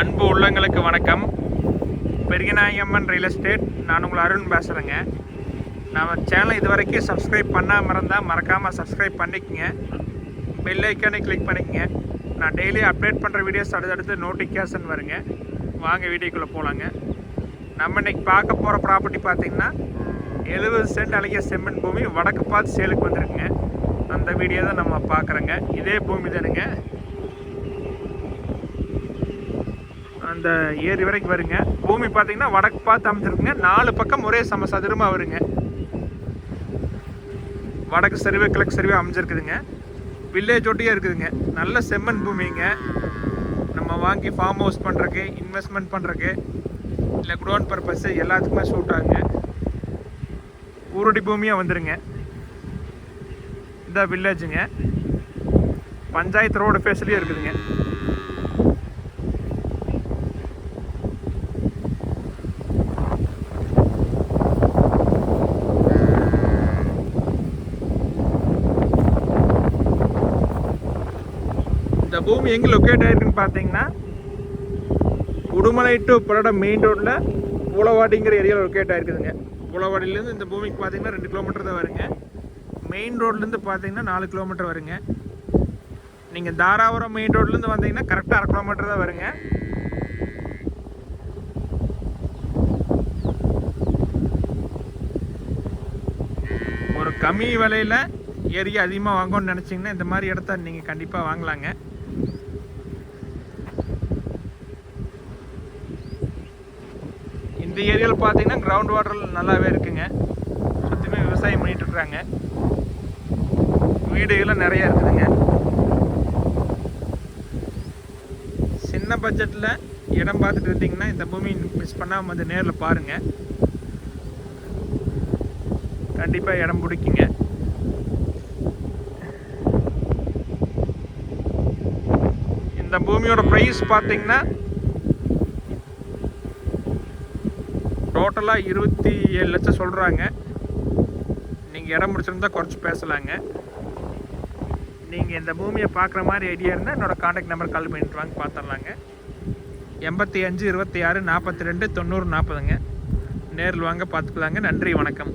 அன்பு உள்ளங்களுக்கு வணக்கம். பெரியநாயம்மன் ரியல் எஸ்டேட் நான் உங்கள் அருண் பேசுகிறேங்க நம்ம சேனலை இது வரைக்கும் சப்ஸ்கிரைப் பண்ணாமல் இருந்தால் மறக்காமல் சப்ஸ்கிரைப் பண்ணிக்கோங்க. பெல் ஐக்கானே கிளிக் பண்ணிக்கோங்க. நான் டெய்லி அப்டேட் பண்ணுற வீடியோஸ் அடுத்தடுத்து நோட்டிஃபிகேஷன் வருங்க. வாங்க வீடியோக்குள்ளே போகலாங்க நம்ம இன்னைக்கு பார்க்க போகிற ப்ராப்பர்ட்டி பார்த்தீங்கன்னா எழுபது சென்ட் அழகிய செம்மன் பூமி வடக்கு பார்த்து சேலுக்கு வந்திருக்குங்க. அந்த வீடியோ தான் நம்ம பார்க்குறோங்க. இதே பூமி தானுங்க. அந்த ஏரி வரைக்கும் வருங்க. பூமி பார்த்தீங்கன்னா வடக்கு பார்த்து அமைஞ்சிருக்குங்க. நாலு பக்கம் ஒரே சம சதுரமாக வருங்க. வடக்கு சரிவு கிழக்கு சரிவு அமைஞ்சிருக்குதுங்க. வில்லேஜ் ஒட்டியே இருக்குதுங்க. நல்ல செம்மண் பூமிங்க. நம்ம வாங்கி ஃபார்ம் ஹவுஸ் பண்ணுறக்கு இன்வெஸ்ட்மெண்ட் பண்ணுறக்கு இல்லை குடோன் பர்பஸ்ஸு எல்லாத்துக்குமே சூட் ஆகுங்க. ஊருடி பூமியாக வந்துடுங்க இந்த வில்லேஜுங்க பஞ்சாயத்து ரோடு ஃபேஸ்லேயே இருக்குதுங்க. பூமி எங்கே லொக்கேட் ஆகிருக்குன்னு பார்த்தீங்கன்னா உடுமலை டு பல்லடம் மெயின் ரோட்டில் பூலவாடிங்கிற ஏரியாவில் லொக்கேட் ஆகிருக்குதுங்க பூலவாடியிலேருந்து இந்த பூமிக்கு பார்த்தீங்கன்னா ரெண்டு கிலோமீட்டர் தான் வருங்க. மெயின் ரோட்லேருந்து பார்த்தீங்கன்னா நாலு கிலோமீட்டர் வருங்க. நீங்கள் தாராபுரம் மெயின் ரோட்லேருந்து வந்தீங்கன்னா கரெக்டாக அரை கிலோமீட்டர் தான் வருங்க. ஒரு கம்மி விலையில் ஏரியா அதிகமாக வாங்கணும்னு நினச்சிங்கன்னா இந்த மாதிரி இடத்த நீங்கள் கண்டிப்பாக வாங்கலாங்க. இந்த ஏரியாவில் பார்த்தீங்கன்னா கிரவுண்ட் வாட்டர் நல்லாவே இருக்குங்க. சுற்றியுமே விவசாயம் பண்ணிகிட்டு இருக்கிறாங்க வீடுகள்லாம் நிறைய இருக்குதுங்க. சின்ன பட்ஜெட்டில் இடம் பார்த்துட்டு இருந்தீங்கன்னா இந்த பூமி மிஸ் பண்ணாமல் வந்து நேரில் பாருங்கள் கண்டிப்பாக இடம் பிடிக்குங்க. இந்த பூமியோட ப்ரைஸ் பார்த்தீங்கன்னா டோட்டலாக இருபத்தி ஏழு லட்சம் சொல்கிறாங்க நீங்கள் இடம் முடிச்சிருந்தா குறைச்சி பேசலாங்க. நீங்கள் இந்த பூமியை பார்க்குற மாதிரி ஐடியா இருந்தால் என்னோடய காண்டாக்ட் நம்பர் கால் பண்ணிட்டு வாங்க பார்த்துடலாங்க எண்பத்தி அஞ்சு இருபத்தி ஆறு நாற்பத்தி ரெண்டு தொண்ணூறு நாற்பதுங்க. நேரில் வாங்க பார்த்துக்கலாங்க நன்றி வணக்கம்.